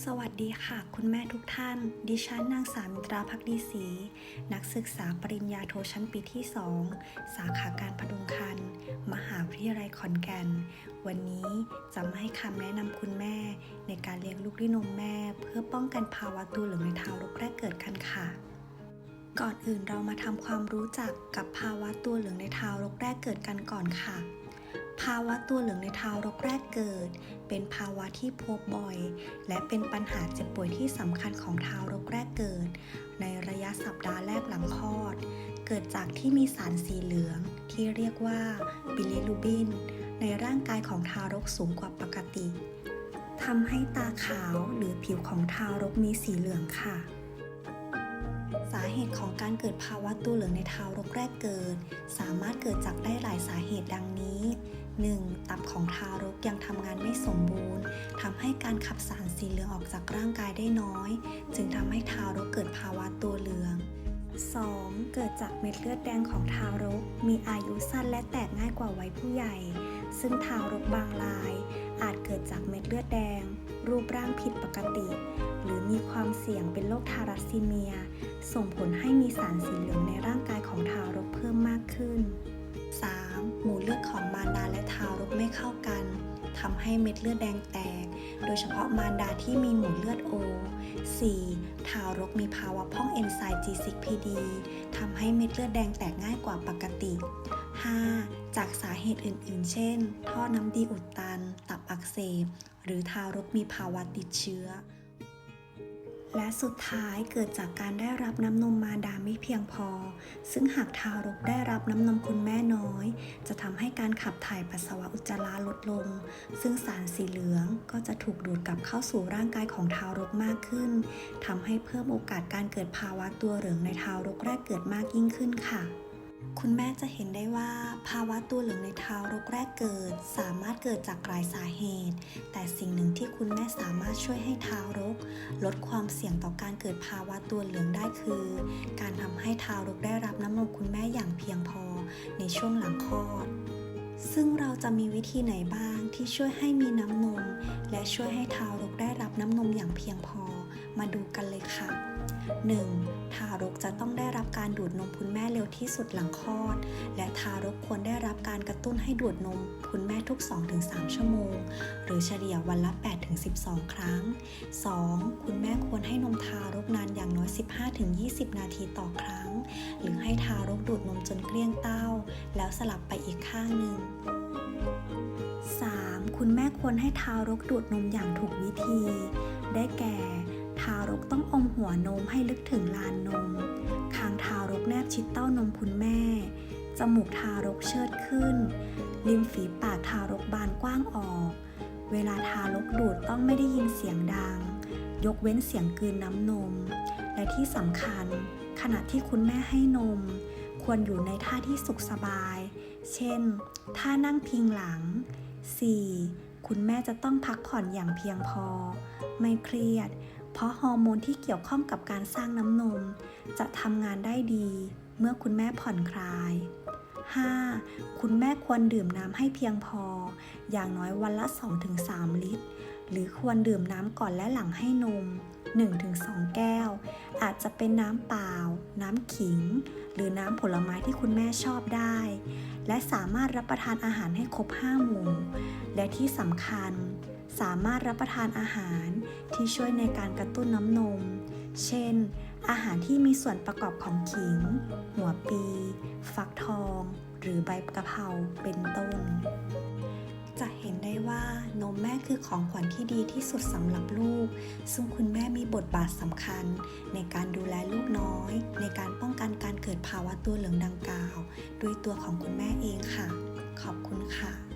สวัสดีค่ะ คุณแม่ทุกท่าน ดิฉันนางสาวมิตราพักดีศรีนักศึกษาปริญญาโทชั้นปีที่ 2 สาขาการพดุงครรภ์มหาวิทยาลัยขอนแก่น วันนี้จะมาให้คำแนะนำคุณแม่ ในการเลี้ยงลูกด้วยนมแม่ เพื่อป้องกันภาวะตัวเหลืองในทารกแรกเกิดกันค่ะ ก่อนอื่นเรามาทำความรู้จักกับภาวะตัวเหลืองในทารกแรกเกิดกันก่อนค่ะ ภาวะตัวเหลืองในทารกแรกเกิด เป็นภาวะที่พบบ่อย และเป็นปัญหาเจ็บป่วยที่สำคัญของทารกแรกเกิด ในระยะสัปดาห์แรกหลังคลอด เกิดจากที่มีสารสีเหลือง ที่เรียกว่าบิลิรูบิน ในร่างกายของทารกสูงกว่าปกติทำให้ตาขาวหรือผิวของทารกมีสีเหลืองค่ะ สาเหตุของการเกิดภาวะตัวเหลืองในทารกแรกเกิด สามารถเกิดจากได้หลายสาเหตุดังนี้ 1. ตับของทารกยังทำงานไม่สมบูรณ์ทำให้การขับสารสีเหลืองออกจากร่างกายได้น้อย จึงทำให้ทารกเกิดภาวะตัวเหลือง 2. เกิดจากเม็ดเลือดแดงของทารก มีอายุสั้นและแตกง่ายกว่าวัยผู้ใหญ่ ซึ่งทารกบางราย อาจเกิดจากเม็ดเลือดแดง รูปร่างผิดปกติ หรือมีความเสี่ยงเป็นโรคทารัสซีเมีย ส่งผลให้มีสารสีเหลืองในร่างกายของทารกเพิ่มมากขึ้น 3. หมู่เลือดของมารดาและทารกไม่เข้ากันทำให้เม็ดเลือดแดงแตก โดยเฉพาะมารดาที่มีหมู่เลือดโอ 4. ทารกมีภาวะพ่องเอนไซม์ G6PD ทำให้เม็ดเลือดแดงแตกง่ายกว่าปกติ 5. จากสาเหตุอื่น ๆ เช่น ท่อน้ำดีอุดตัน ตับอักเสบ หรือทารกมีภาวะติดเชื้อ และสุดท้ายเกิดจากการได้รับน้ำนมมารดาไม่เพียงพอ ซึ่งหากทารกได้รับน้ำนมคุณแม่น้อย จะทำให้การขับถ่ายปัสสาวะอุจจาระลดลง ซึ่งสารสีเหลืองก็จะถูกดูดกลับเข้าสู่ร่างกายของทารกมากขึ้นทำให้เพิ่มโอกาสการเกิดภาวะตัวเหลืองในทารกแรกเกิดมากยิ่งขึ้นค่ะ คุณแม่จะเห็นได้ว่าภาวะตัวเหลืองในทารกแรกเกิด สามารถเกิดจากหลายสาเหตุ แต่สิ่งหนึ่งที่คุณแม่สามารถช่วยให้ทารก ลดความเสี่ยงต่อการเกิดภาวะตัวเหลืองได้คือ การทำให้ทารกได้รับน้ำนมคุณแม่อย่างเพียงพอในช่วงหลังคลอด ซึ่งเราจะมีวิธีไหนบ้างที่ช่วยให้มีน้ำนม และช่วยให้ทารกได้รับน้ำนมอย่างเพียงพอ มาดูกันเลยค่ะ 1. ทารกจะต้องได้รับการดูดนมคุณแม่เร็วที่สุดหลังคลอด และทารกควรได้รับการ ตุ้นให้ดูดนมคุณแม่ทุก 2-3 ชั่วโมง หรือเฉลี่ยวันละ 8-12 ครั้ง 2. คุณแม่ควรให้นมทารกนานอย่างน้อย 15-20 นาทีต่อครั้ง หรือให้ทารกดูดนมจนเกลี้ยงเต้า แล้วสลับไปอีกข้างหนึ่ง 3. คุณแม่ควรให้ทารกดูดนมอย่างถูกวิธี ได้แก่ ทารกต้องอมหัวนมให้ลึกถึงลานนม คางทารกแนบชิดเต้านมคุณแม่ จมูกทารกเชิดขึ้น ริมฝีปากทารกบานกว้างออก เวลาทารกดูดต้องไม่ได้ยินเสียงดัง ยกเว้นเสียงกลืนน้ำนม และที่สำคัญ ขณะที่คุณแม่ให้นม ควรอยู่ในท่าที่สุขสบาย เช่น ท่านั่งพิงหลัง 4. คุณแม่จะต้องพักผ่อนอย่างเพียงพอ ไม่เครียด เพราะฮอร์โมนที่เกี่ยวข้องกับการสร้างน้ำนม จะทำงานได้ดีเมื่อคุณแม่ผ่อนคลาย 5. คุณแม่ควรดื่มน้ำให้เพียงพอ อย่างน้อยวันละ 2-3 ลิตร หรือควรดื่มน้ำก่อนและหลังให้นม 1-2 แก้ว อาจจะเป็นน้ำเปล่า น้ำขิง หรือน้ำผลไม้ที่คุณแม่ชอบได้ และสามารถรับประทานอาหารให้ครบ 5 หมู่ และที่สำคัญ สามารถรับประทานอาหารที่ช่วยในการกระตุ้นน้ำนม เช่น อาหารที่มีส่วนประกอบของขิง หัวปี ฟักทอง หรือใบกะเพราเป็นต้น จะเห็นได้ว่านมแม่คือของขวัญที่ดีที่สุดสำหรับลูก ซึ่งคุณแม่มีบทบาทสำคัญ ในการดูแลลูกน้อย ในการป้องกันการเกิดภาวะตัวเหลืองดังกล่าว ด้วยตัวของคุณแม่เองค่ะ ขอบคุณค่ะ